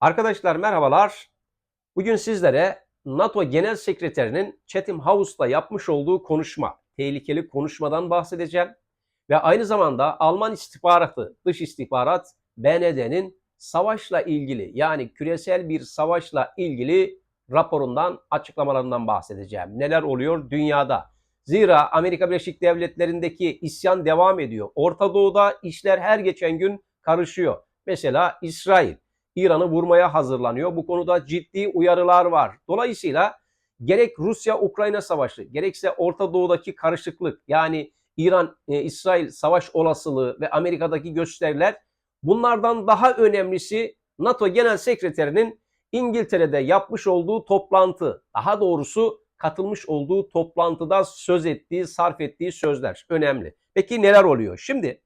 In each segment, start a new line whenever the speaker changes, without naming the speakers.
Arkadaşlar merhabalar. Bugün sizlere NATO Genel Sekreterinin Chatham House'la yapmış olduğu konuşma, tehlikeli konuşmadan bahsedeceğim. Ve aynı zamanda Alman istihbaratı, dış istihbarat BND'nin savaşla ilgili yani küresel bir savaşla ilgili raporundan, açıklamalarından bahsedeceğim. Neler oluyor dünyada? Zira Amerika Birleşik Devletleri'ndeki isyan devam ediyor. Orta Doğu'da işler her geçen gün karışıyor. Mesela İsrail İran'ı vurmaya hazırlanıyor. Bu konuda ciddi uyarılar var. Dolayısıyla gerek Rusya-Ukrayna savaşı, gerekse Orta Doğu'daki karışıklık yani İran-İsrail savaş olasılığı ve Amerika'daki gösteriler bunlardan daha önemlisi NATO Genel Sekreterinin İngiltere'de yapmış olduğu toplantı, daha doğrusu katılmış olduğu toplantıda söz ettiği, sarf ettiği sözler önemli. Peki neler oluyor? Şimdi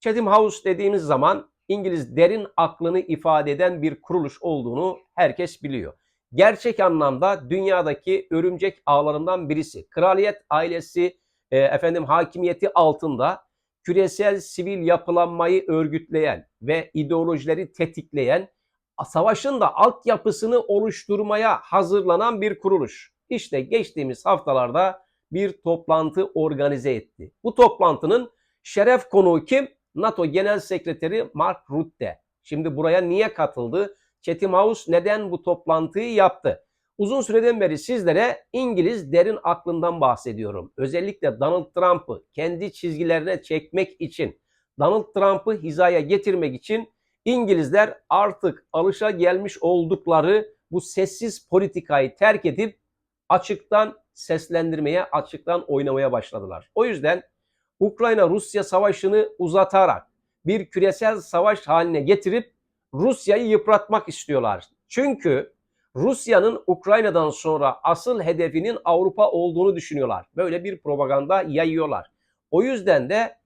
Chatham House dediğimiz zaman İngiliz derin aklını ifade eden bir kuruluş olduğunu herkes biliyor. Gerçek anlamda dünyadaki örümcek ağlarından birisi. Kraliyet ailesi e, efendim hakimiyeti altında küresel sivil yapılanmayı örgütleyen ve ideolojileri tetikleyen savaşın da altyapısını oluşturmaya hazırlanan bir kuruluş. İşte geçtiğimiz haftalarda bir toplantı organize etti. Bu toplantının şeref konuğu kim? NATO Genel Sekreteri Mark Rutte. Şimdi buraya niye katıldı? Chatham House neden bu toplantıyı yaptı? Uzun süreden beri sizlere İngiliz derin aklından bahsediyorum. Özellikle Donald Trump'ı kendi çizgilerine çekmek için, Donald Trump'ı hizaya getirmek için İngilizler artık alışa gelmiş oldukları bu sessiz politikayı terk edip açıktan seslendirmeye, açıktan oynamaya başladılar. O yüzden Ukrayna-Rusya savaşını uzatarak bir küresel savaş haline getirip Rusya'yı yıpratmak istiyorlar. Çünkü Rusya'nın Ukrayna'dan sonra asıl hedefinin Avrupa olduğunu düşünüyorlar. Böyle bir propaganda yayıyorlar. O yüzden de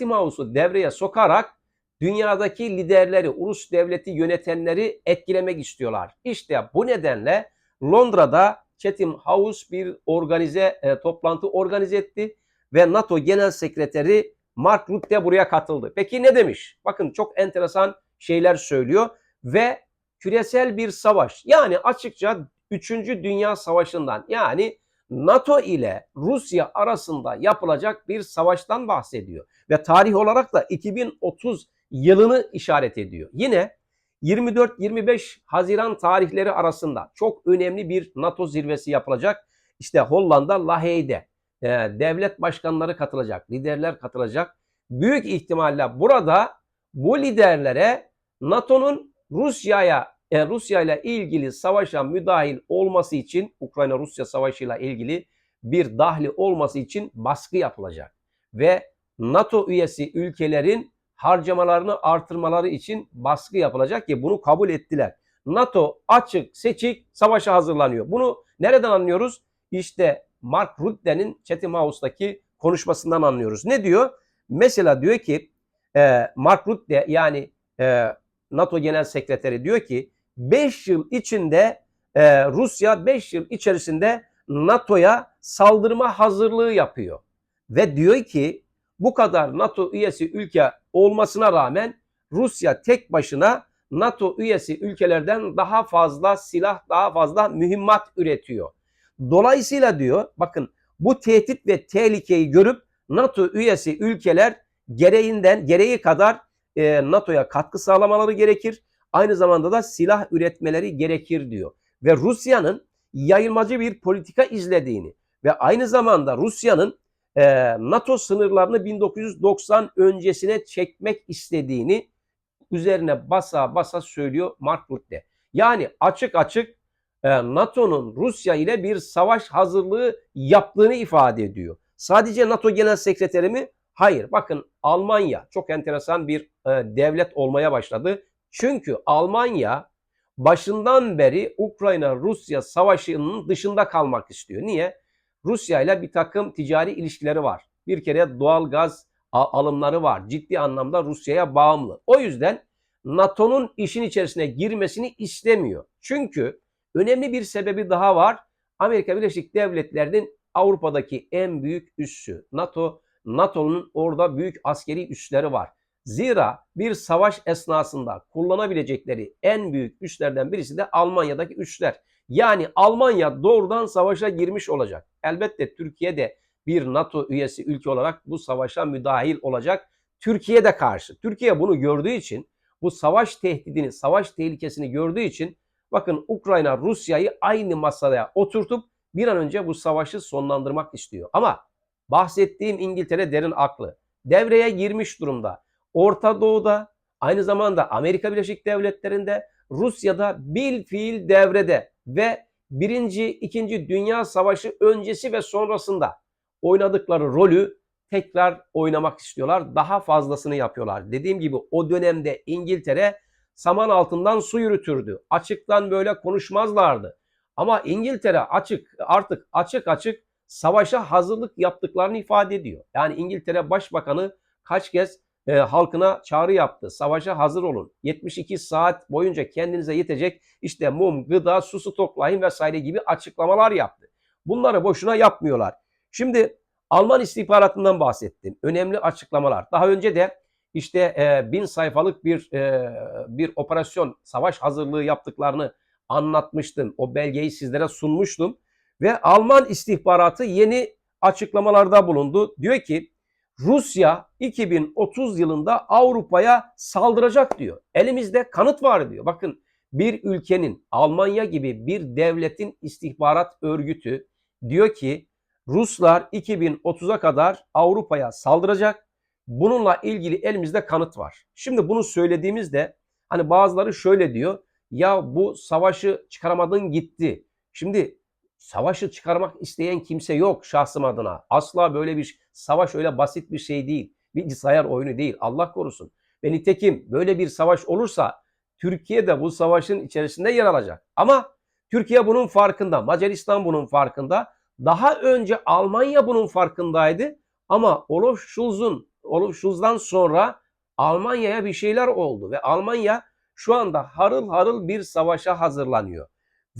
House'u devreye sokarak dünyadaki liderleri, ulus devleti yönetenleri etkilemek istiyorlar. İşte bu nedenle Londra'da Chatham House bir organize e, toplantı organize etti ve NATO Genel Sekreteri Mark Rutte buraya katıldı. Peki ne demiş? Bakın çok enteresan şeyler söylüyor ve küresel bir savaş yani açıkça 3. Dünya Savaşı'ndan yani NATO ile Rusya arasında yapılacak bir savaştan bahsediyor. Ve tarih olarak da 2030 yılını işaret ediyor. Yine 24-25 Haziran tarihleri arasında çok önemli bir NATO zirvesi yapılacak. İşte Hollanda Lahey'de e, devlet başkanları katılacak, liderler katılacak. Büyük ihtimalle burada bu liderlere NATO'nun Rusya'ya e, Rusya ile ilgili savaşa müdahil olması için Ukrayna Rusya savaşı ile ilgili bir dahli olması için baskı yapılacak ve NATO üyesi ülkelerin harcamalarını artırmaları için baskı yapılacak ki bunu kabul ettiler. NATO açık seçik savaşa hazırlanıyor. Bunu nereden anlıyoruz? İşte Mark Rutte'nin Chatham House'daki konuşmasından anlıyoruz. Ne diyor? Mesela diyor ki e, Mark Rutte yani e, NATO Genel Sekreteri diyor ki 5 yıl içinde e, Rusya 5 yıl içerisinde NATO'ya saldırma hazırlığı yapıyor. Ve diyor ki bu kadar NATO üyesi ülke olmasına rağmen Rusya tek başına NATO üyesi ülkelerden daha fazla silah, daha fazla mühimmat üretiyor. Dolayısıyla diyor bakın bu tehdit ve tehlikeyi görüp NATO üyesi ülkeler gereğinden gereği kadar e, NATO'ya katkı sağlamaları gerekir. Aynı zamanda da silah üretmeleri gerekir diyor. Ve Rusya'nın yayılmacı bir politika izlediğini ve aynı zamanda Rusya'nın e, NATO sınırlarını 1990 öncesine çekmek istediğini üzerine basa basa söylüyor Mark Rutte. Yani açık açık NATO'nun Rusya ile bir savaş hazırlığı yaptığını ifade ediyor. Sadece NATO Genel Sekreteri mi? Hayır. Bakın Almanya çok enteresan bir e, devlet olmaya başladı. Çünkü Almanya başından beri Ukrayna-Rusya savaşının dışında kalmak istiyor. Niye? Rusya ile bir takım ticari ilişkileri var. Bir kere doğal gaz alımları var. Ciddi anlamda Rusya'ya bağımlı. O yüzden NATO'nun işin içerisine girmesini istemiyor. Çünkü önemli bir sebebi daha var. Amerika Birleşik Devletleri'nin Avrupa'daki en büyük üssü NATO. NATO'nun orada büyük askeri üsleri var. Zira bir savaş esnasında kullanabilecekleri en büyük üslerden birisi de Almanya'daki üsler. Yani Almanya doğrudan savaşa girmiş olacak. Elbette Türkiye de bir NATO üyesi ülke olarak bu savaşa müdahil olacak. Türkiye de karşı. Türkiye bunu gördüğü için bu savaş tehdidini, savaş tehlikesini gördüğü için bakın Ukrayna Rusya'yı aynı masaya oturtup bir an önce bu savaşı sonlandırmak istiyor. Ama bahsettiğim İngiltere derin aklı devreye girmiş durumda. Orta Doğu'da aynı zamanda Amerika Birleşik Devletleri'nde Rusya'da bil fiil devrede ve birinci, ikinci Dünya Savaşı öncesi ve sonrasında oynadıkları rolü tekrar oynamak istiyorlar. Daha fazlasını yapıyorlar. Dediğim gibi o dönemde İngiltere saman altından su yürütürdü. Açıktan böyle konuşmazlardı. Ama İngiltere açık artık açık açık savaşa hazırlık yaptıklarını ifade ediyor. Yani İngiltere Başbakanı kaç kez e, halkına çağrı yaptı. Savaşa hazır olun. 72 saat boyunca kendinize yetecek işte mum, gıda, su stoklayın vesaire gibi açıklamalar yaptı. Bunları boşuna yapmıyorlar. Şimdi Alman istihbaratından bahsettim. Önemli açıklamalar. Daha önce de işte e, bin sayfalık bir e, bir operasyon, savaş hazırlığı yaptıklarını anlatmıştım. O belgeyi sizlere sunmuştum. Ve Alman istihbaratı yeni açıklamalarda bulundu. Diyor ki Rusya 2030 yılında Avrupa'ya saldıracak diyor. Elimizde kanıt var diyor. Bakın bir ülkenin Almanya gibi bir devletin istihbarat örgütü diyor ki Ruslar 2030'a kadar Avrupa'ya saldıracak. Bununla ilgili elimizde kanıt var. Şimdi bunu söylediğimizde hani bazıları şöyle diyor. Ya bu savaşı çıkaramadın gitti. Şimdi savaşı çıkarmak isteyen kimse yok şahsım adına. Asla böyle bir savaş öyle basit bir şey değil. Bilgisayar oyunu değil. Allah korusun. Ve nitekim böyle bir savaş olursa Türkiye de bu savaşın içerisinde yer alacak. Ama Türkiye bunun farkında. Macaristan bunun farkında. Daha önce Almanya bunun farkındaydı. Ama Olaf Scholz'un Scholz'dan sonra Almanya'ya bir şeyler oldu ve Almanya şu anda harıl harıl bir savaşa hazırlanıyor.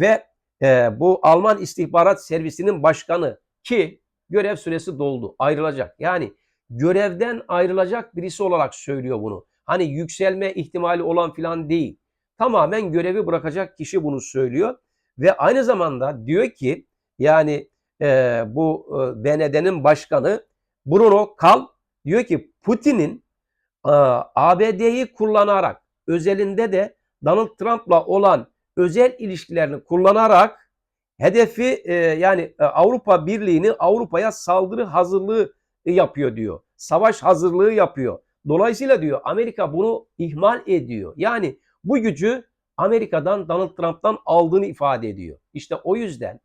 Ve e, bu Alman istihbarat servisinin başkanı ki görev süresi doldu ayrılacak. Yani görevden ayrılacak birisi olarak söylüyor bunu. Hani yükselme ihtimali olan filan değil. Tamamen görevi bırakacak kişi bunu söylüyor. Ve aynı zamanda diyor ki yani e, bu e, BND'nin başkanı Bruno Kal diyor ki Putin'in e, ABD'yi kullanarak özelinde de Donald Trump'la olan özel ilişkilerini kullanarak hedefi e, yani e, Avrupa Birliği'ni Avrupa'ya saldırı hazırlığı yapıyor diyor. Savaş hazırlığı yapıyor. Dolayısıyla diyor Amerika bunu ihmal ediyor. Yani bu gücü Amerika'dan Donald Trump'tan aldığını ifade ediyor. İşte o yüzden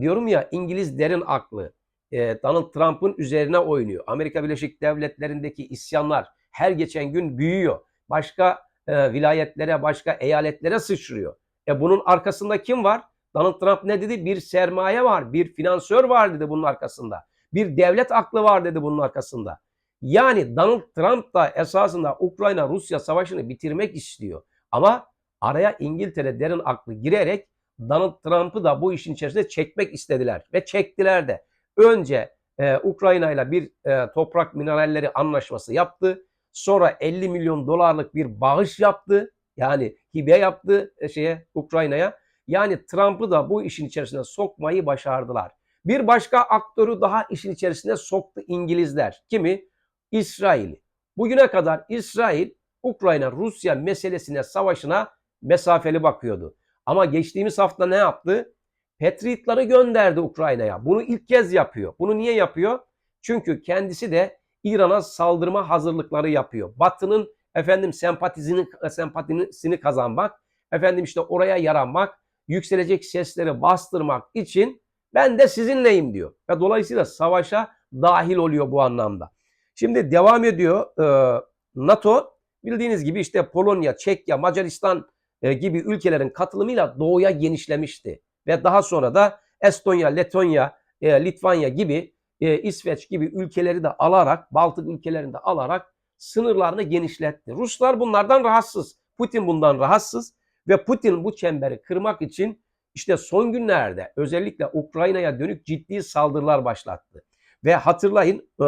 diyorum ya İngiliz derin aklı e, Donald Trump'ın üzerine oynuyor. Amerika Birleşik Devletleri'ndeki isyanlar her geçen gün büyüyor. Başka e, vilayetlere, başka eyaletlere sıçrıyor. E bunun arkasında kim var? Donald Trump ne dedi? Bir sermaye var, bir finansör var dedi bunun arkasında. Bir devlet aklı var dedi bunun arkasında. Yani Donald Trump da esasında Ukrayna-Rusya savaşını bitirmek istiyor. Ama araya İngiltere derin aklı girerek Donald Trump'ı da bu işin içerisine çekmek istediler. Ve çektiler de. Önce e, Ukrayna ile bir e, toprak mineralleri anlaşması yaptı. Sonra 50 milyon dolarlık bir bağış yaptı. Yani hibe yaptı e, şeye Ukrayna'ya. Yani Trump'ı da bu işin içerisine sokmayı başardılar. Bir başka aktörü daha işin içerisine soktu İngilizler. Kimi? İsrail. Bugüne kadar İsrail Ukrayna-Rusya meselesine, savaşına mesafeli bakıyordu. Ama geçtiğimiz hafta ne yaptı? Patriotları gönderdi Ukrayna'ya. Bunu ilk kez yapıyor. Bunu niye yapıyor? Çünkü kendisi de İran'a saldırma hazırlıkları yapıyor. Batı'nın efendim sempatisini, sempatisini kazanmak, efendim işte oraya yaranmak, yükselecek sesleri bastırmak için ben de sizinleyim diyor. Ve dolayısıyla savaşa dahil oluyor bu anlamda. Şimdi devam ediyor e, NATO bildiğiniz gibi işte Polonya, Çekya, Macaristan e, gibi ülkelerin katılımıyla doğuya genişlemişti. Ve daha sonra da Estonya, Letonya, e, Litvanya gibi e, İsveç gibi ülkeleri de alarak, Baltık ülkelerini de alarak sınırlarını genişletti. Ruslar bunlardan rahatsız. Putin bundan rahatsız ve Putin bu çemberi kırmak için işte son günlerde özellikle Ukrayna'ya dönük ciddi saldırılar başlattı. Ve hatırlayın e,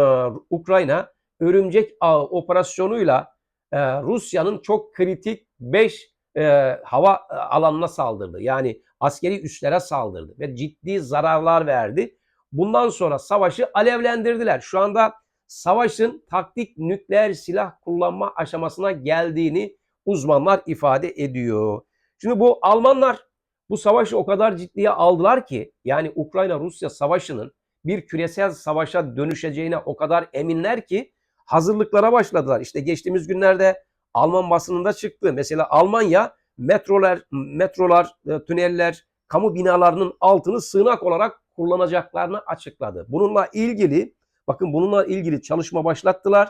Ukrayna örümcek ağı operasyonuyla e, Rusya'nın çok kritik 5 hava e, alanına saldırdı. Yani askeri üslere saldırdı ve ciddi zararlar verdi. Bundan sonra savaşı alevlendirdiler. Şu anda savaşın taktik nükleer silah kullanma aşamasına geldiğini uzmanlar ifade ediyor. Şimdi bu Almanlar bu savaşı o kadar ciddiye aldılar ki yani Ukrayna-Rusya savaşının bir küresel savaşa dönüşeceğine o kadar eminler ki hazırlıklara başladılar. İşte geçtiğimiz günlerde Alman basınında çıktı. Mesela Almanya metrolar, metrolar, e, tüneller, kamu binalarının altını sığınak olarak kullanacaklarını açıkladı. Bununla ilgili bakın bununla ilgili çalışma başlattılar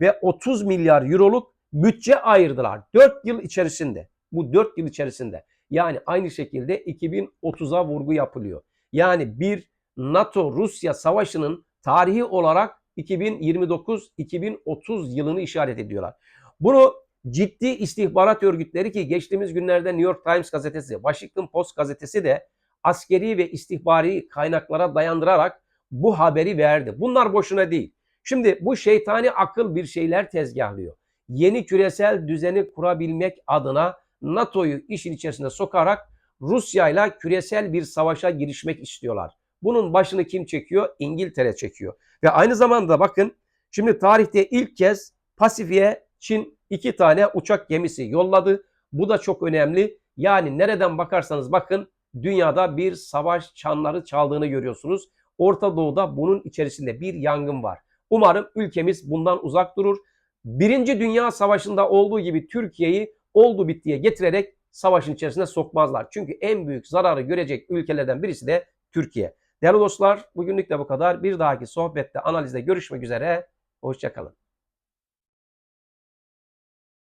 ve 30 milyar euroluk bütçe ayırdılar 4 yıl içerisinde. Bu 4 yıl içerisinde. Yani aynı şekilde 2030'a vurgu yapılıyor. Yani bir NATO-Rusya savaşının tarihi olarak 2029-2030 yılını işaret ediyorlar. Bunu ciddi istihbarat örgütleri ki geçtiğimiz günlerde New York Times gazetesi, Washington Post gazetesi de askeri ve istihbari kaynaklara dayandırarak bu haberi verdi. Bunlar boşuna değil. Şimdi bu şeytani akıl bir şeyler tezgahlıyor. Yeni küresel düzeni kurabilmek adına NATO'yu işin içerisine sokarak Rusya ile küresel bir savaşa girişmek istiyorlar. Bunun başını kim çekiyor? İngiltere çekiyor. Ve aynı zamanda bakın şimdi tarihte ilk kez Pasifik'e Çin iki tane uçak gemisi yolladı. Bu da çok önemli. Yani nereden bakarsanız bakın dünyada bir savaş çanları çaldığını görüyorsunuz. Orta Doğu'da bunun içerisinde bir yangın var. Umarım ülkemiz bundan uzak durur. Birinci Dünya Savaşı'nda olduğu gibi Türkiye'yi oldu bittiye getirerek savaşın içerisine sokmazlar. Çünkü en büyük zararı görecek ülkelerden birisi de Türkiye. Değerli dostlar bugünlük de bu kadar. Bir dahaki sohbette analizde görüşmek üzere. Hoşçakalın.